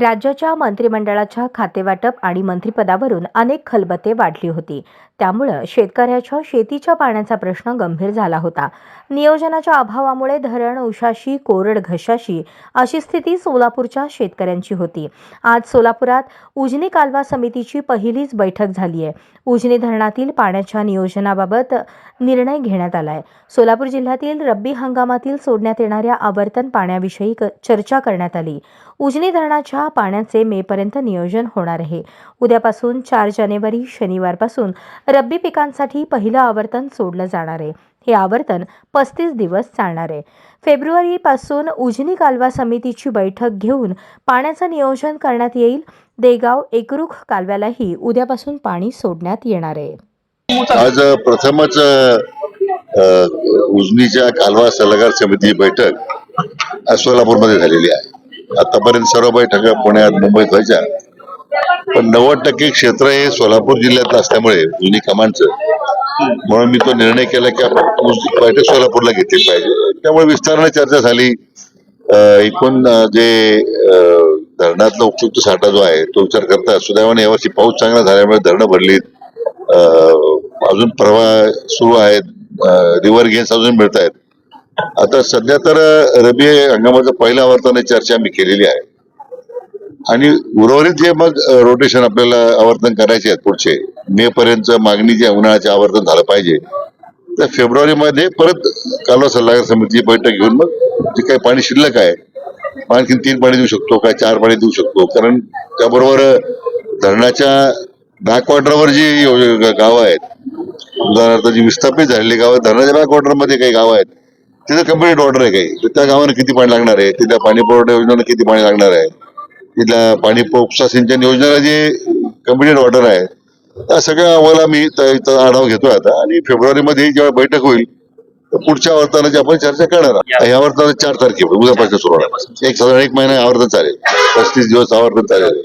राज्याच्या मंत्रिमंडळाच्या खातेवाटप आणि मंत्रिपदावरून अनेक खलबते वाढली होती. त्यामुळं शेतकऱ्याच्या शेतीच्या पाण्याचा प्रश्न गंभीर झाला होता. नियोजनाच्या अभावामुळे धरण उशाशी कोरड घशाशी अशी स्थिती सोलापूरच्या शेतकऱ्यांची होती. आज सोलापुरात उजनी कालवा समितीची पहिलीच बैठक झाली आहे उजनी धरणातील पाण्याच्या नियोजनाबाबत निर्णय घेण्यात आलाय. सोलापूर जिल्ह्यातील रब्बी हंगामातील सोडण्यात येणाऱ्या आवर्तन पाण्याविषयी क- चर्चा करण्यात आली. उजनी धरणाच्या पाण्याचे मेपर्यंत नियोजन होणार आहे. उद्यापासून चार जानेवारी शनिवारपासून रब्बी पिकांसाठी पहिलं आवर्तन सोडलं जाणार आहे. हे आवर्तन पस्तीस दिवस चालणार आहे. फेब्रुवारीपासून उजनी कालवा समितीची बैठक घेऊन पाण्याचं नियोजन करण्यात येईल. देगाव एकरुख कालव्यालाही उद्यापासून पाणी सोडण्यात येणार आहे. आज प्रथमच उजनीच्या कालवा सल्लागार समिती बैठक सोलापूरमध्ये झालेली आहे. आतापर्यंत सर्व बैठका पुण्यात मुंबईत व्हायच्या. पण नव्वद टक्के क्षेत्र हे सोलापूर जिल्ह्यात असल्यामुळे जुनी कमांडचं म्हणून मी तो निर्णय केला की आपण बैठक सोलापूरला घेतली पाहिजे. त्यामुळे विस्ताराने चर्चा झाली. एकूण जे अ, धरणातला उपयुक्त साठा जो आहे तो विचार करता सुदैवाने यावर्षी पाऊस चांगला झाल्यामुळे धरणं भरलीत. अजून प्रवाह सुरू आहेत. रिव्हर गेन्स अजून मिळत आहेत आता सध्या तर रबी हंगामाचं पहिलं आवर्तन चर्चा आम्ही केलेली आहे. आणि उर्वरित जे मग रोटेशन आपल्याला आवर्तन करायचे आहेत पुढचे मे पर्यंत मागणी जे उन्हाळ्याचे आवर्तन झालं पाहिजे तर फेब्रुवारी मध्ये परत कालवा सल्लागार समितीची बैठक घेऊन मग जे काही पाणी शिल्लक आहे आणखी तीन पाणी देऊ शकतो काय चार पाणी देऊ शकतो? कारण त्याबरोबर धरणाच्या बॅकवॉटरवर जी गावं आहेत उदाहरणार्थ जी विस्थापित झालेली गावं धरणाच्या बॅकवॉटरमध्ये काही गावं आहेत तिथं कंप्लीट ऑर्डर आहे काही. तर त्या गावांना किती पाणी लागणार आहे? तिथल्या पाणी पुरवठा योजनेला किती पाणी लागणार आहे? तिथल्या पाणी उपसा सिंचन योजनेला जे कंप्लीट ऑर्डर आहे त्या सगळ्या अहवाला मी आढावा घेतोय आता. आणि फेब्रुवारी मध्ये जेव्हा बैठक होईल तर पुढच्या आवर्तनाची आपण चर्चा करणार या आवर्तनाची चार तारखे उद्यापासून सुरू होणार एक साधारण एक महिना आवर्तन चालेल. पस्तीस दिवस आवर्तन चालेल.